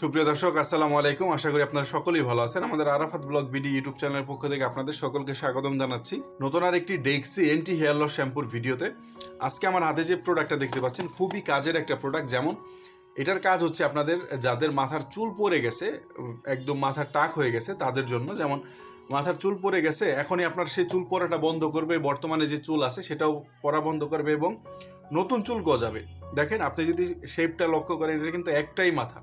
সুপ্রিয় দর্শক, আসসালামু আলাইকুম। আশা করি আপনারা সকলেই ভালো আছেন। আমাদের আরাফাত ব্লগ বিডি ইউটিউব চ্যানেলের পক্ষ থেকে আপনাদের সকলকে স্বাগতম জানাচ্ছি নতুন আর একটি ডেক্সি এন্টি হেয়ার লস শ্যাম্পুর ভিডিওতে। আজকে আমার হাতে যে প্রোডাক্টটা দেখতে পাচ্ছেন, খুবই কাজের একটা প্রোডাক্ট যেমন, এটার কাজ হচ্ছে আপনাদের যাদের মাথার চুল পড়ে গেছে, একদম মাথার টাক হয়ে গেছে, তাদের জন্য। যেমন, মাথার চুল পড়ে গেছে, এখনই আপনার সেই চুল পড়াটা বন্ধ করবে, বর্তমানে যে চুল আছে সেটাও পড়া বন্ধ করবে এবং নতুন চুল গজাবে। দেখেন, আপনি যদি শেপটা লক্ষ্য করেন, এটা কিন্তু একটাই মাথা।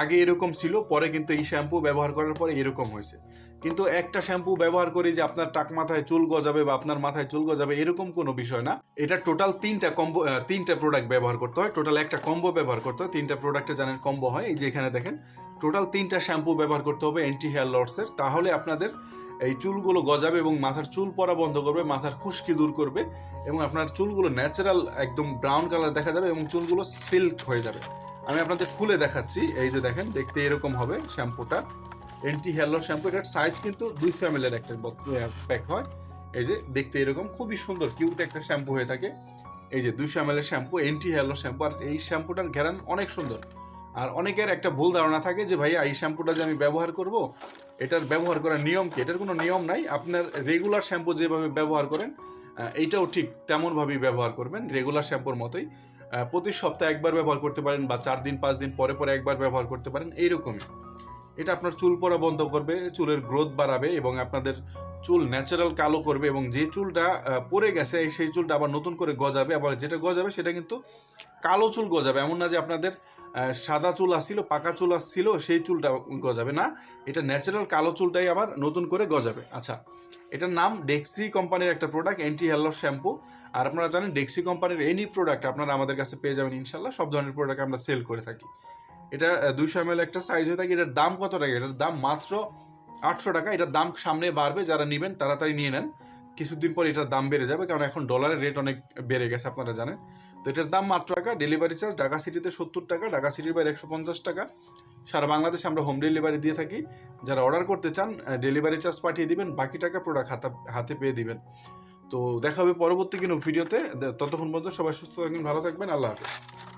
আগে এরকম ছিল, পরে কিন্তু এই শ্যাম্পু ব্যবহার করার পরে এরকম হয়েছে। কিন্তু একটা শ্যাম্পু ব্যবহার করে যে আপনার টাক মাথায় চুল গজাবে বা আপনার মাথায় চুল গজাবে, এরকম কোনো বিষয় না। এটা টোটাল তিনটা কম্বো তিনটা প্রোডাক্ট ব্যবহার করতে হয়। টোটাল একটা কম্বো ব্যবহার করতে হয়। তিনটা প্রোডাক্টে জানেন কম্বো হয়, এই যে এখানে দেখেন টোটাল তিনটা শ্যাম্পু ব্যবহার করতে হবে অ্যান্টি হেয়ার লর্ডসের তাহলে আপনাদের এই চুলগুলো গজাবে এবং মাথার চুল পড়া বন্ধ করবে, মাথার খুশকি দূর করবে এবং আপনার চুলগুলো ন্যাচারাল একদম ব্রাউন কালার দেখা যাবে এবং চুলগুলো সিল্ক হয়ে যাবে। আমি আপনাদের খুলে দেখাচ্ছি। এই যে দেখেন, দেখতে এরকম হবে শ্যাম্পুটা। এন্টি হেয়ার শ্যাম্পু, এটার সাইজ কিন্তু দুইশো এম একটা প্যাক হয়। এই যে দেখতে এরকম, খুবই সুন্দর কিউট একটা শ্যাম্পু হয়ে থাকে। এই যে দুইশো M shampoo anti hair shampoo, আর এই শ্যাম্পুটার ঘেরান অনেক সুন্দর। আর অনেকের একটা ভুল ধারণা থাকে যে, ভাইয়া, এই শ্যাম্পুটা যে আমি ব্যবহার করব, এটার ব্যবহার করার নিয়ম কি? এটার কোনো নিয়ম নাই। আপনার রেগুলার শ্যাম্পু যেভাবে ব্যবহার করেন এইটাও ঠিক তেমনভাবেই ব্যবহার করবেন রেগুলার শ্যাম্পুর মতোই। প্রতি সপ্তাহে একবার ব্যবহার করতে পারেন বা চার দিন, পাঁচ দিন পরে পরে একবার ব্যবহার করতে পারেন, এইরকমই। এটা আপনার চুল পড়া বন্ধ করবে, চুলের গ্রোথ বাড়াবে এবং আপনাদের চুল ন্যাচারাল কালো করবে এবং যে চুলটা পড়ে গেছে, সেই চুলটা আবার নতুন করে গজাবে। আবার যেটা গজাবে, সেটা কিন্তু কালো চুল গজাবে। এমন না যে আপনাদের সাদা চুল আসছিল, পাকা চুল আসছিল, সেই চুলটা গজাবে। না, এটা ন্যাচারাল কালো চুলটাই আবার নতুন করে গজাবে। আচ্ছা এটার নাম ডেক্সি কোম্পানির একটা প্রোডাক্ট অ্যান্টি হেয়ার শ্যাম্পু আর আপনারা জানেন ডেক্সি কোম্পানির এনি প্রোডাক্ট আপনারা আমাদের কাছে পেয়ে যাবেন ইনশাল্লাহ সব ধরনের প্রোডাক্ট আমরা সেল করে থাকি। এটা দুইশো এম একটা সাইজ হয়ে থাকে। এটার দাম কত টাকা? এটার দাম মাত্র আটশো টাকা, এটার দাম সামনে বাড়বে, যারা নেবেন তাড়াতাড়ি নিয়ে নেন। কিছুদিন পর এটার দাম বেড়ে যাবে, কারণ এখন ডলারের রেট অনেক বেড়ে গেছে, আপনারা জানেন। তো এটার দাম মাত্র টাকা ডেলিভারি চার্জ ঢাকা সিটিতে সত্তর টাকা, ঢাকা সিটির বাইরে একশো পঞ্চাশ টাকা। সারা বাংলাদেশে আমরা হোম ডেলিভারি দিয়ে থাকি। যারা অর্ডার করতে চান ডেলিভারি চার্জ পাঠিয়ে দিবেন, বাকি টাকা প্রোডাক্ট হাতে হাতে পেয়ে দিবেন। তো দেখা হবে পরবর্তী কোনো ভিডিওতে ততক্ষণ পর্যন্ত সবাই সুস্থ থাকবেন, ভালো থাকবেন, আল্লাহ হাফেজ।